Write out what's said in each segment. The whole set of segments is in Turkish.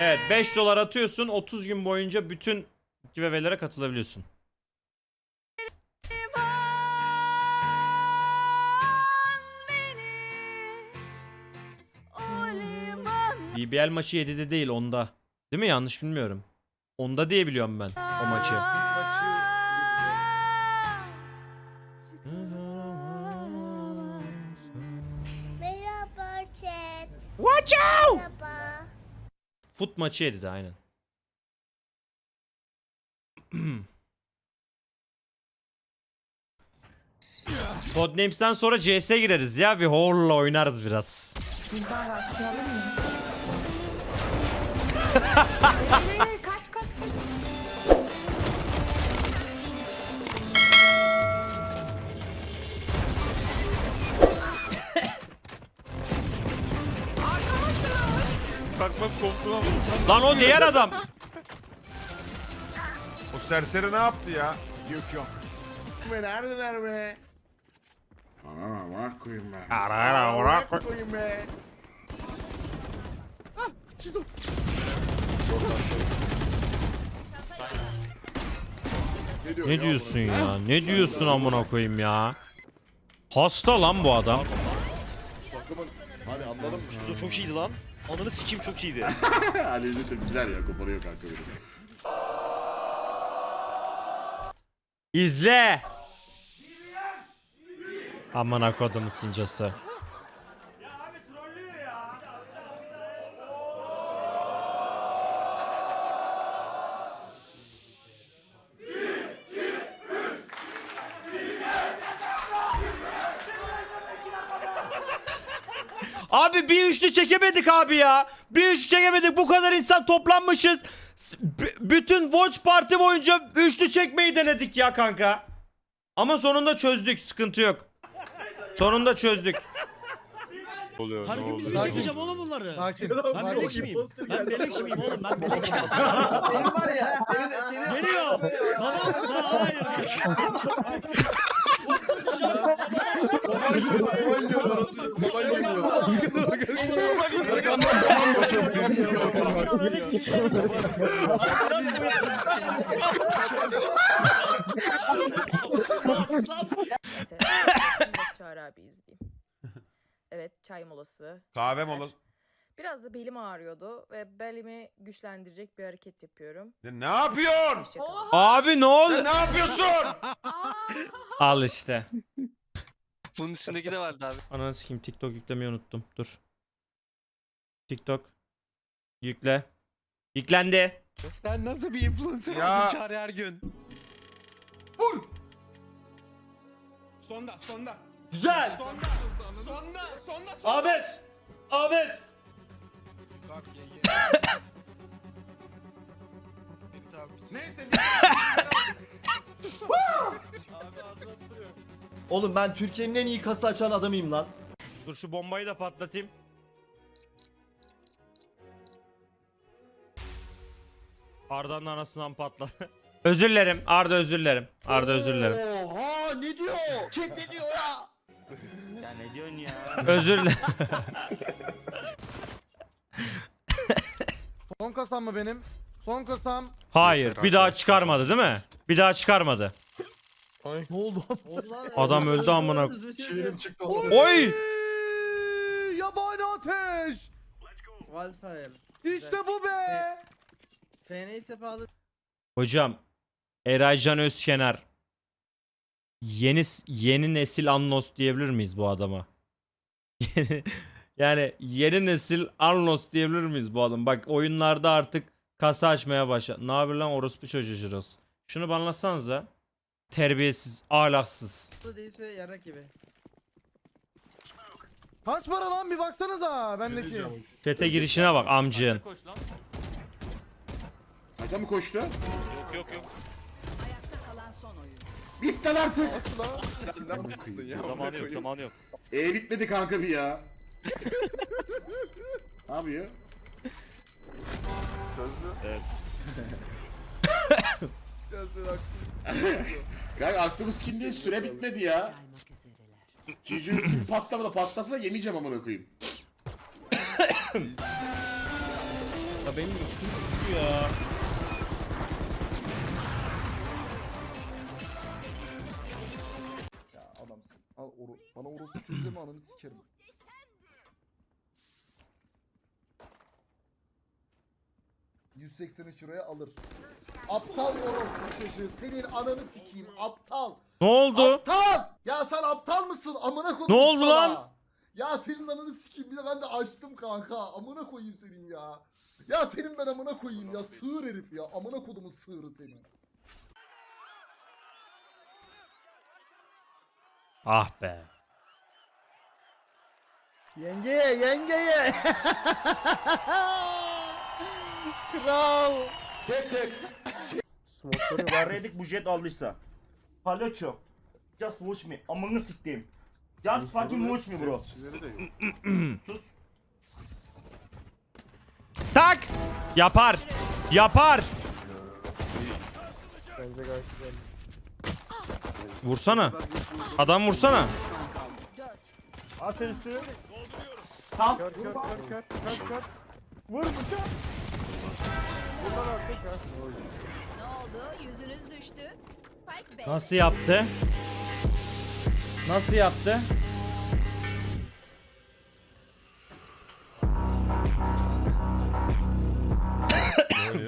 Evet 5 dolar atıyorsun 30 gün boyunca bütün giveaway'lere katılabiliyorsun. BBL maçı 7'de değil onda. Değil mi yanlış bilmiyorum. Onda diye biliyorum ben o maçı. Merhaba chat. Watch out! Fut maçı 7'de aynen. Codenames'ten sonra CS'e gireriz ya bir horla oynarız biraz. kaç. lan. O diğer adam. O serseri ne yaptı ya? Yok yok. Be neredeler be? Ana bırak koyayım ben. Ara ara ara. koyayım be. Ne diyorsun ya? Ne diyorsun amına koyayım ya? Hasta lan bu adam. Hadi anladım. Bu çok iyiydi lan. Ananı sikim çok iyiydi. Ali'de tepkiler ya koparıyor kanka beni. İzle. Amına kodumu sincası. Abi bir üçlü çekemedik abi ya. Bir üçlü çekemedik. Bu kadar insan toplanmışız. B- bütün Watch Party boyunca üçlü çekmeyi denedik ya kanka. Ama sonunda çözdük. Sıkıntı yok. Sonunda çözdük. Oluyor. Her gün biz mi çekeceğim oğlum bunları? Sakin. Ben melek miyim? Ben melek miyim oğlum? Ben melek miyim? Geliyor. Baba hayır. Çağrı abi izleyeyim. Evet çay molası. Kahve molası. Biraz da belim ağrıyordu ve belimi güçlendirecek bir hareket yapıyorum. Ya Ne yapıyorsun? Hoşçakalın. Abi ne oldu? Ya ne yapıyorsun? Al işte. Bunun üstündeki de vardı abi. Ananı sikeyim TikTok yüklemeyi unuttum. Dur. TikTok. Yükle. Yüklendi. Sen nasıl bir influencer Ya. oldun Çağrı her gün? Sonda, sonda. Güzel. Sonda, sonda, sonda. Ahmet. Ahmet. Neyse. Oğlum ben Türkiye'nin en iyi kasa açan adamıyım lan. Dur şu bombayı da patlatayım. Arda'nın anasından patladı. özür dilerim. Arda özür dilerim. Arda özür dilerim. Oha ne diyor? Chat ne diyor ya? Ya ne diyorsun ya? Özür dilerim. Son kasam mı benim? Son kasam. Hayır. Bir daha çıkarmadı değil mi? Bir daha çıkarmadı. Ne oldu? oldu lan? Adam öldü amına. Şiirim çıktı. Oy! Yabani ateş. Wildfire. İşte bu be. FN'se pahalı. Hocam Eraycan Özkenar yeni yeni nesil Annos diyebilir miyiz bu adama? Yani yeni nesil Annos diyebilir miyiz bu adam? Bak oyunlarda artık kasa açmaya başladı. Ne yapıyor lan orospu çocuğu Jiros? Şunu bana anlatsanıza. Terbiyesiz, ahlaksız. değilse yarak gibi. Kaç para lan bir baksanıza bendeki. Çete girişine bak amcığın. Hata mı koştu? Yok yok yok. Bitti lan artık. Zamanı yok zamanı yok. E bitmedi kanka bir ya. ne yapıyor? Evet. Kanka aklımız kim diye süre bitmedi ya. Cici ultim patlamadı patlasa yemeyeceğim amına koyayım. Ya benim üstüm tutuyor ya. Ya adamsın. Al oru. Bana orospu deme ananı sikerim. ...183 liraya alır. Aptal orospu çocuğu. Senin ananı sikeyim. Aptal. Ne oldu? Aptal! Ya sen aptal mısın? Amına koydum Ne oldu sana. lan? Ya senin ananı sikeyim. Bir de ben de açtım kanka. Amına koyayım senin ya. Ya senin ben amına koyayım ya. Sığır herif ya. Amına kodumun sığırı senin. Ah be. Yengeye yengeye. Kral. Tek tek. Smoke'ları verreydik bu jet aldıysa. Palyaço. Just watch me. Amını siktiğim. Just fucking watch me bro. Sus. Tak! Yapar. Yapar. Vursana. Adam vursana. At üstü. Tam. Ne oldu? Yüzünüz düştü. Spike Bey. Nasıl yaptı? Nasıl yaptı?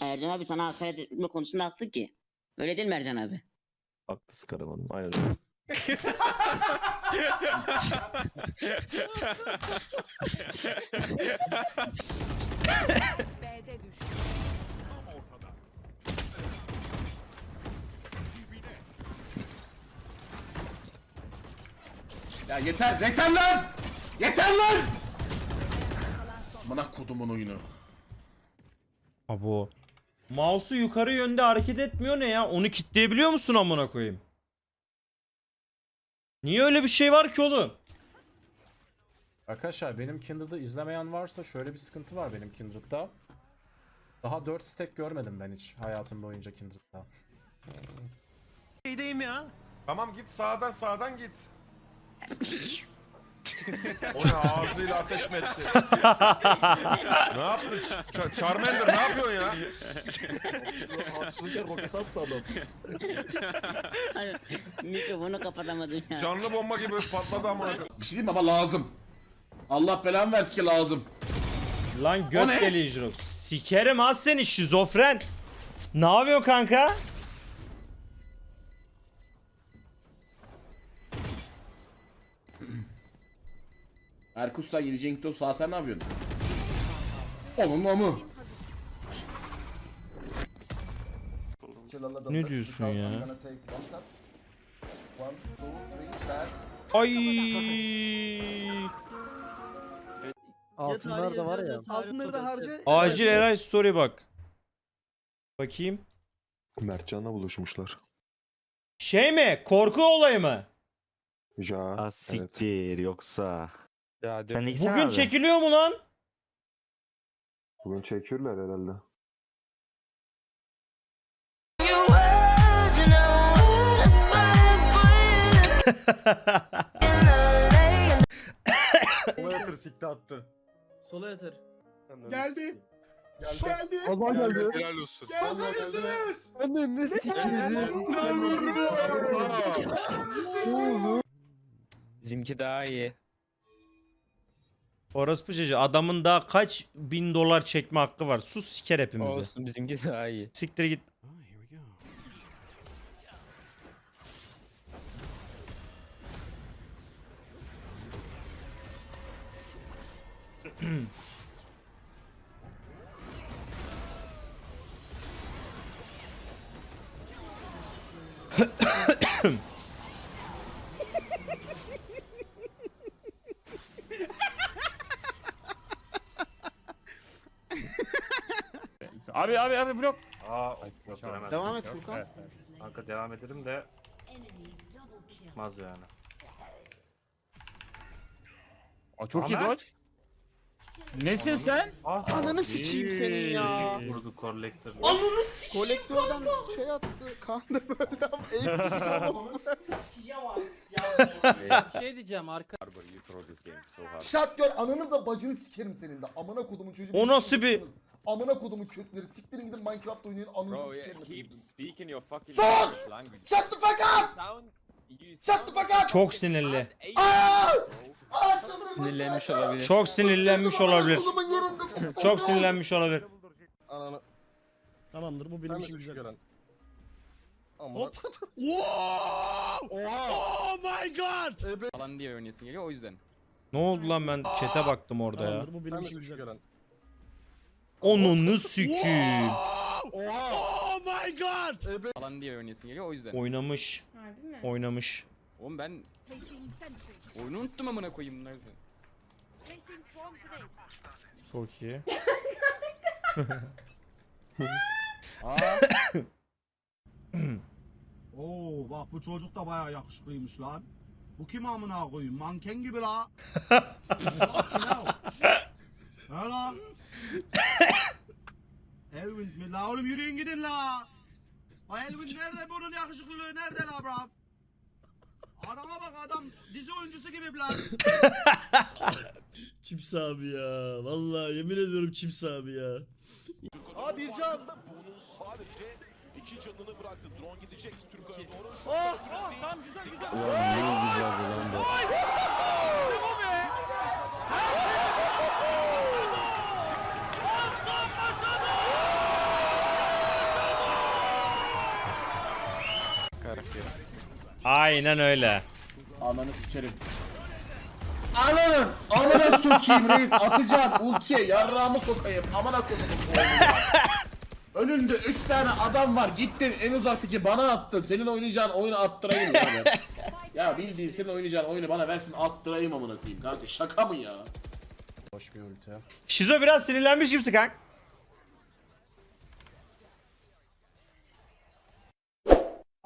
Ercan abi sana hakaret etme konusunda haklı ki. Öyle değil mi Ercan abi? Haklısın Karaman. Aynen B'de düştü. Ya yeter yeter lan. Yeter lan. Bana kodumun oyunu. Abo. Mouse'u yukarı yönde hareket etmiyor ne ya? Onu kitleyebiliyor musun amına koyayım? Niye öyle bir şey var ki oğlum? Arkadaşlar benim Kindred'ı izlemeyen varsa şöyle bir sıkıntı var benim Kindred'da. Daha 4 stack görmedim ben hiç hayatım boyunca Kindred'da. Tamam git sağdan sağdan git. o ne ağzıyla ateş mi etti? ne yaptın? Ç- Charmander ne yapıyorsun ya? Mikrofonu kapatamadım ya. Canlı bomba gibi patladı amına. Bir şey diyeyim mi ama lazım. Allah belamı versin ki lazım. Lan O göt ne? deliği Jirox. Sikerim ha seni şizofren. Ne yapıyorsun kanka? Erkus'tan geleceğin git o sağ sen ne yapıyorsun? Onun amı. Ne diyorsun ya? Ay. Altınlar da var ya. Altınları da harca. Acil Eray story bak. Bakayım. Mertcan'la buluşmuşlar. Şey mi? Korku olayı mı? Ja. evet. siktir yoksa. Ya Sen de Bugün çekiliyor mu lan? Bugün çekiyorlar herhalde. Sola yatır sikti attı. Sola yatır. Geldi. Geldi. Geldi. Adam geldi. Helal olsun. Geldiniz. Annem ne Bizimki daha iyi. Orospu çocuğu adamın daha kaç bin dolar çekme hakkı var. Sus siker hepimizi. bizimki daha iyi. Siktir git. Abi abi abi blok. Aa, Devam et Furkan. Kanka devam edelim de çıkmaz yani. Aa, çok iyi dodge. Nesin sen? Ananı sikeyim senin ya. Vurdu collector. Kolektörden şey attı. Kandırma öldü ama şey diyeceğim arka. Şart gör ananı da bacını sikerim senin de. Amına kodumun çocuğu. O nasıl bir- Amına kodumun kökleri. Siktirin gidin Minecraft oynayın ananı sikerim. speaking your fucking Sus! Shut the fuck up! Shut the fuck up! Çok sinirli. Aa! Sinirlenmiş olabilir. Çok sinirlenmiş Amına olabilir. kodumun Çok sinirlenmiş olabilir. Tamamdır bu benim için güzel. Hop. Falan diye oynayasın geliyor o yüzden. Ne oldu lan ben chat'e baktım orada ya. bu benim için güzel. Onunu sikiyim. Falan diye oynayasın geliyor o yüzden. Oynamış. Harbi mi? Oynamış. Oğlum ben oyunu unuttum amına koyayım bunları. Çok iyi. Oo bak bu çocuk da bayağı yakışıklıymış lan. Bu kim amına koyayım? Manken gibi la. Ha lan. Elvin mi? La oğlum yürüyün gidin la. Ha Elvin nerede bunun yakışıklılığı nerede la bro? Adama bak adam dizi oyuncusu gibi lan. Çips abi ya. Vallahi yemin ediyorum Çips abi ya. Aa bir can. Bunun sadece iki canını bıraktı. Drone gidecek Türk'e doğru. Şu Aa, aa tamam güzel güzel. Aynen öyle. Ananı sikerim. Ananı! Amına sokayım reis atacağım ultiye yarrağımı sokayım amına koyayım. Önünde 3 tane adam var gittin en uzaktaki bana attın senin oynayacağın oyunu attırayım yani. ya bildiğin senin oynayacağın oyunu bana versin attırayım amına koyayım kanka şaka mı ya? Boş bir ulti. Şizo biraz sinirlenmiş gibisin kanka.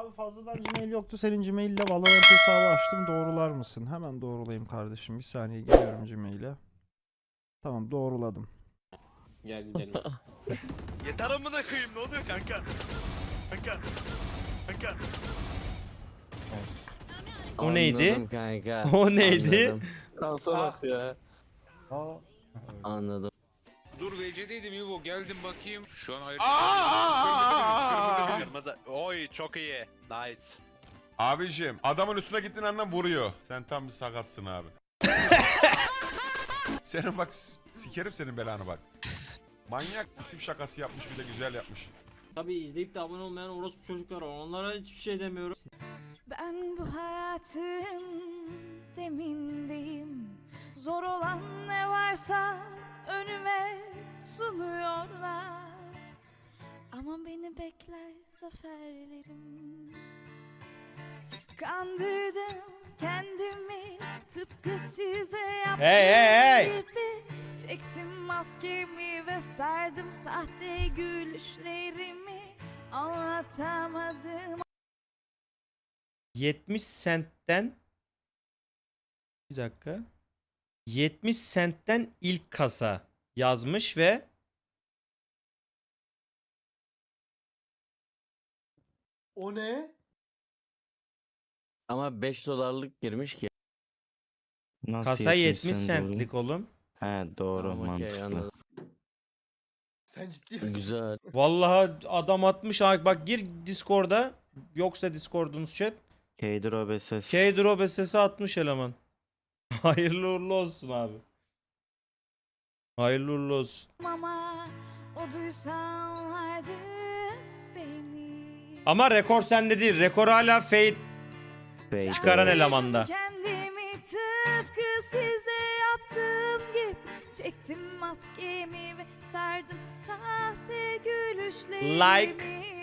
Abi fazladan Gmail yoktu. Senin Gmail ile Valorant hesabı açtım. Doğrular mısın? Hemen doğrulayayım kardeşim. Bir saniye geliyorum Gmail'e. Tamam doğruladım. Gel gidelim. Yeter amına koyayım ne oluyor kanka? Kanka. Kanka. O neydi? kanka. O neydi? Dansa bak ya. Aa. Anladım. Dur VC'deydim İvo geldim bakayım. Şu an hayır. Oy çok iyi. Nice. Abicim adamın üstüne gittiğin andan vuruyor. Sen tam bir sakatsın abi. senin bak sikerim senin belanı bak. Manyak isim şakası yapmış bir de güzel yapmış. Tabii izleyip de abone olmayan orospu çocuklar var. Onlara hiçbir şey demiyorum. Ben bu hayatın demindeyim. Zor olan ne varsa bekler zaferlerim. Kandırdım kendimi tıpkı size yaptığım Hey, hey, hey. gibi. Çektim maskemi ve sardım sahte gülüşlerimi. Anlatamadım 70 sentten bir dakika. 70 sentten ilk kasa yazmış ve O ne? Ama 5 dolarlık girmiş ki. kasa 70 centlik oğlum. He doğru mantıklı. Sen ciddi misin? Güzel. Vallahi adam atmış. Ha, Bak gir Discord'a. Yoksa Discord'unuz chat. Keydro BSS. K-Drop SS'i atmış eleman. Hayırlı uğurlu olsun abi. Hayırlı uğurlu olsun. ama o beni. Ama rekor sende değil. Rekor hala Fate çıkaran elemanda. Kendimi tıpkı size yaptığım gibi çektim maskemi ve sardım sahte gülüşlerimi. Like.